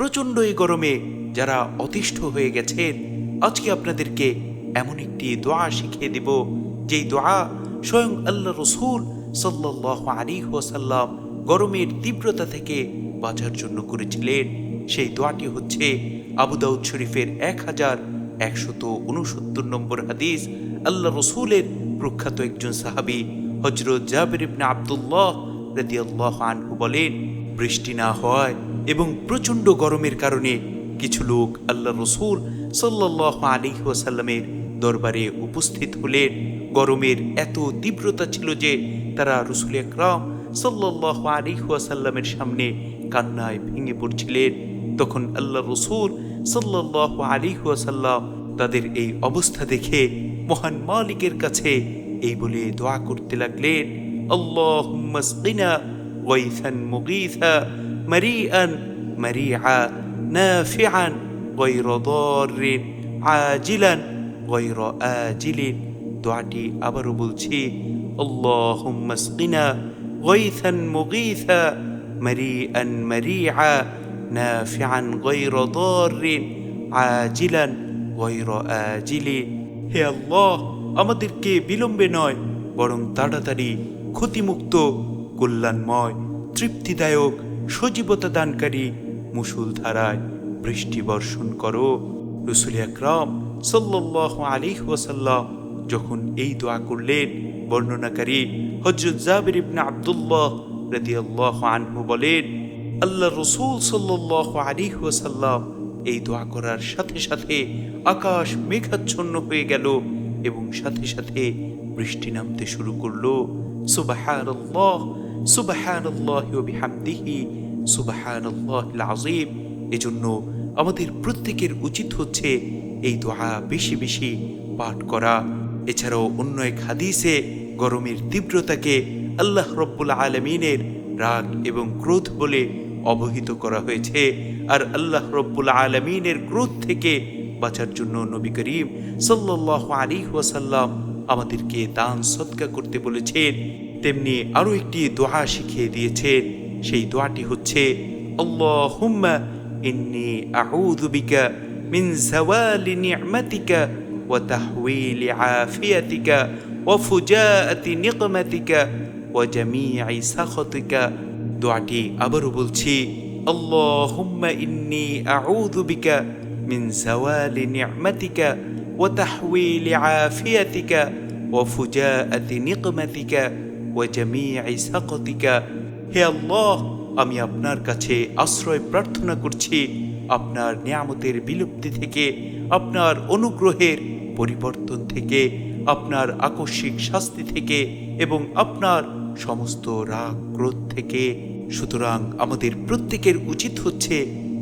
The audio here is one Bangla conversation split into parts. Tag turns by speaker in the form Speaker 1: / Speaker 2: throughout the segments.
Speaker 1: প্রচণ্ড এই গরমে যারা অতিষ্ঠ হয়ে গেছেন, আজকে আপনাদেরকে এমন একটি দোয়া শিখিয়ে দেব। যেই দোয়া স্বয়ং আল্লাহ রসুল সাল্লাহ আলী ওয়াসাল্লাম গরমের তীব্রতা থেকে বাঁচার জন্য করেছিলেন। সেই দোয়াটি হচ্ছে আবু দাউদ শরীফের এক হাজার একশত উনসত্তর নম্বর হাদিস। আল্লাহ রসুলের প্রখ্যাত একজন সাহাবি হজরত জাবির ইবনে আব্দুল্লাহ রাদিয়াল্লাহু আনহু বলেন, বৃষ্টি না হওয়ায় এবং প্রচণ্ড গরমের কারণে কিছু লোক আল্লাহ রসুল সাল্লাহ আলী ওয়াসাল্লামের দরবারে উপস্থিত হলেন। গরমের এত তীব্রতা ছিল যে তারা রসুল একরাম সাল্লাহ আলী ওয়াসাল্লামের সামনে কান্নায় ভেঙে পড়ছিলেন। তখন আল্লাহ রসুল সাল্লাহ আলী ওয়াসাল্লাম তাদের এই অবস্থা দেখে মহান মালিকের কাছে এই বলে দোয়া করতে লাগলেন। আল্লাহ مريئا مريعا نافعا غير ضار عاجلا غير آجل দোয়াটি আবারও বলছি اللهم اسقنا غيثا مغيثا مريئا مريعا نافعا غير ضار عاجلا غير آجل হে আল্লাহ আমাদেরকে বিলম্বে নয় বরং তাড়াতাড়ি ক্ষতিমুক্ত কল্যাণময় তৃপ্তিদায়ক সজীবতা দানকারী মুসুলধারায় বৃষ্টি বর্ষণ করো। রসুল আকরাম সাল্লাহ আলী ওয়াসাল্লাম যখন এই দোয়া করলেন, বর্ণনাকারী হজরত জাবির আব্দুল্লাহ রাদিয়াল্লাহ আনহু বলেন আল্লাহ রসুল সাল্লাহ আলী ওয়াসাল্লাম এই দোয়া করার সাথে সাথে আকাশ মেঘাচ্ছন্ন হয়ে গেল এবং সাথে সাথে বৃষ্টি নামতে শুরু করল। সুবাহানাল্লাহ সুবাহানাল্লাহ ওয়া বিহামদিহি, সুবাহানাল্লাহিল আযীম। এজন্য আমাদের প্রত্যেকের উচিত হচ্ছে এই দোয়া বেশি বেশি পাঠ করা। এছাড়াও অন্য এক হাদিসে গরমের তীব্রতাকে আল্লাহ রব্বুল আলমিনের রাগ এবং ক্রোধ বলে অবহিত করা হয়েছে। আর আল্লাহ রব্বুল আলমিনের ক্রোধ থেকে বাঁচার জন্য নবী করিম সাল্লাহ আলী ওয়াসাল্লাম আমাদেরকে দান সৎকা করতে বলেছেন। তেমনি আরও একটি দোয়া শিখিয়ে দিয়েছেন সেই দোয়াটি হচ্ছে আল্লাহুম্মা ইন্নি আউযু বিকা মিন জাওয়ালি নি'মাতিকা ওয়া তাহওয়িলি আফিয়াতিকা ওয়া ফুজাআতি নিকমাতিকা ওয়া জামিআই সাখাতিকা দোয়াটি আবারও বলছি আল্লাহুম্মা ইন্নি আউযু বিকা মিন জাওয়ালি নি'মাতিকা ওয়া তাহওয়িলি আফিয়াতিকা ওয়া হে আল্লাহ, আমি আপনার কাছে আশ্রয় প্রার্থনা করছি আপনার নিয়ামতের বিলুপ্তি থেকে, আপনার অনুগ্রহের পরিবর্তন থেকে, আপনার আকস্মিক শাস্তি থেকে এবং আপনার সমস্ত রাগ, ক্রোধ থেকে। সুতরাং আমাদের প্রত্যেকের উচিত হচ্ছে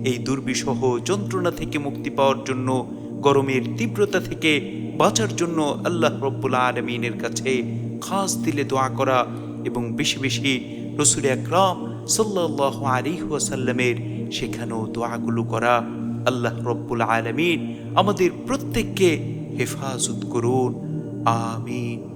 Speaker 1: এই দুর্বিষহ যন্ত্রণা থেকে মুক্তি পাওয়ার জন্য, গরমের তীব্রতা থেকে বাঁচার জন্য আল্লাহ রব্বুল আলমিনের কাছে খাস দিলে দোয়া করা এবং বেশি বেশি রসুল আকরাম সাল্লাহ আলী সেখানেও দোয়াগুলো করা। আল্লাহ রব্বুল আলমিন আমাদের প্রত্যেককে হেফাজত করুন। আমিন।